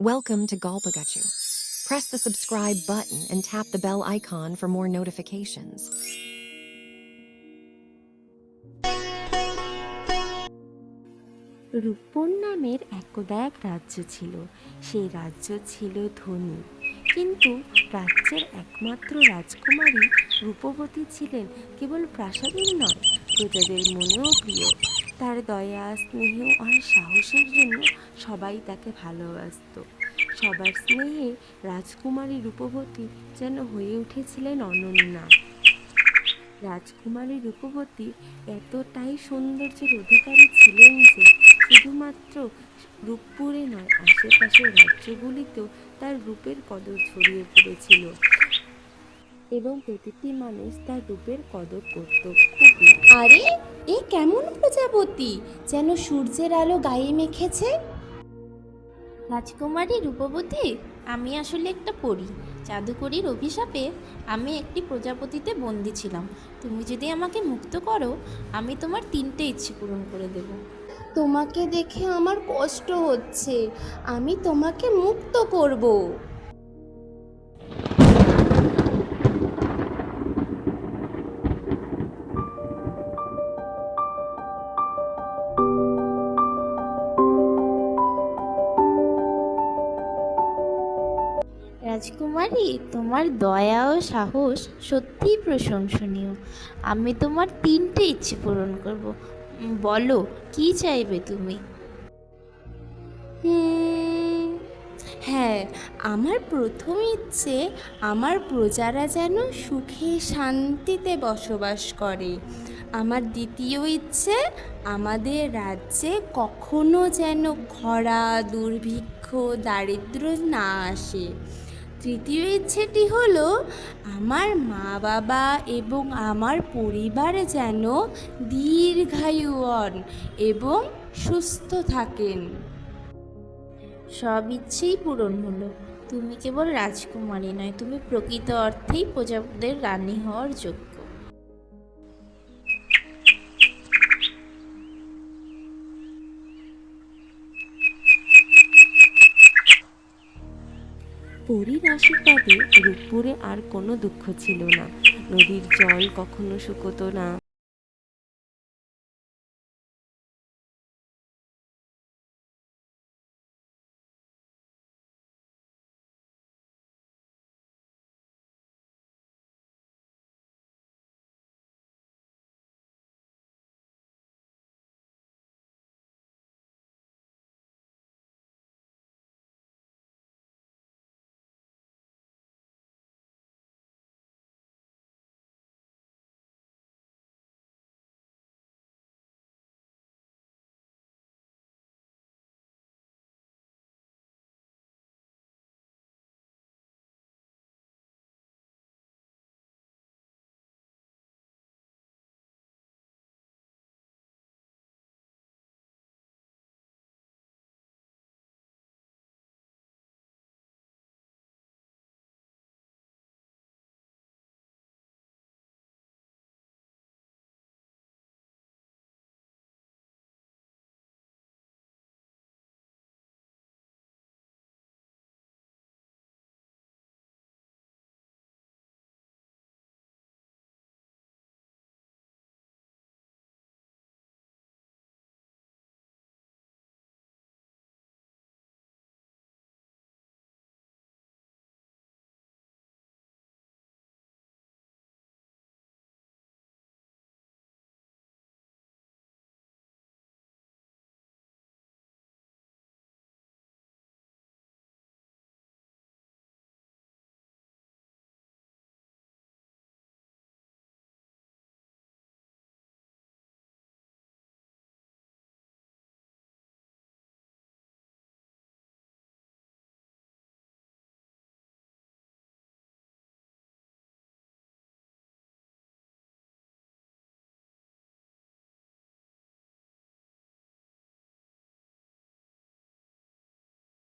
Welcome to Galpagachu. Press the subscribe button and tap the bell icon for more notifications. Rupon নামের একদা এক রাজ্য ছিল সেই রাজ্য ছিল ধনী কিন্তু রাজ্যের একমাত্র রাজকুমারী রূপবতী ছিলেন কেবল প্রাসাদের নয় প্রজাদের মনেও প্রিয় তার দয়া, স্নেহ আর সাহসের জন্য সবাই তাকে ভালোবাসতো। সবার স্নেহে রাজকুমারী রূপবতী যেন হয়ে উঠেছিলেন অনন্যা। রাজকুমারী রূপবতী এতটাই সৌন্দর্যের অধিকারী ছিলেন যে শুধুমাত্র রূপপুরে নয়, আশেপাশের রাজ্যগুলিতেও তার রূপের কদর ছড়িয়ে পড়েছিল এবং প্রতিটি মানুষ তার রূপের কদর করত। খুবই। আরে এ কেমন প্রজাপতি যেন সূর্যের আলো গায়ে মেখেছে? রাজকুমারী রূপবতী, আমি আসলে একটা পড়ি জাদুকরীর অভিশাপে আমি একটি প্রজাপতিতে বন্দি ছিলাম। তুমি যদি আমাকে মুক্ত করো, আমি তোমার তিনটে ইচ্ছে পূরণ করে দেব। তোমাকে দেখে আমার কষ্ট হচ্ছে। আমি তোমাকে মুক্ত করব। রাজকুমারী, তোমার দয়া ও সাহস সত্যিই প্রশংসনীয়। আমি তোমার তিনটে ইচ্ছে পূরণ করব। বলো, কি চাইবে তুমি? হ্যাঁ আমার প্রথম ইচ্ছে, আমার প্রজারা যেন সুখে শান্তিতে বসবাস করে। আমার দ্বিতীয় ইচ্ছে, আমাদের রাজ্যে কখনো যেন খরা, দুর্ভিক্ষ দারিদ্র না আসে। তৃতীয় ইচ্ছেটি হলো, আমার মা বাবা এবং আমার পরিবার যেন দীর্ঘায়ু হন এবং সুস্থ থাকেন। সব ইচ্ছেই পূরণ হলো। তুমি কেবল রাজকুমারী নয়, তুমি প্রকৃত অর্থেই প্রজাদের রানী হওয়ার যোগ্য। পরীর আশীর্বাদে রূপপুরে আর কোনো দুঃখ ছিল না। নদীর জল কখনো শুকোতো না।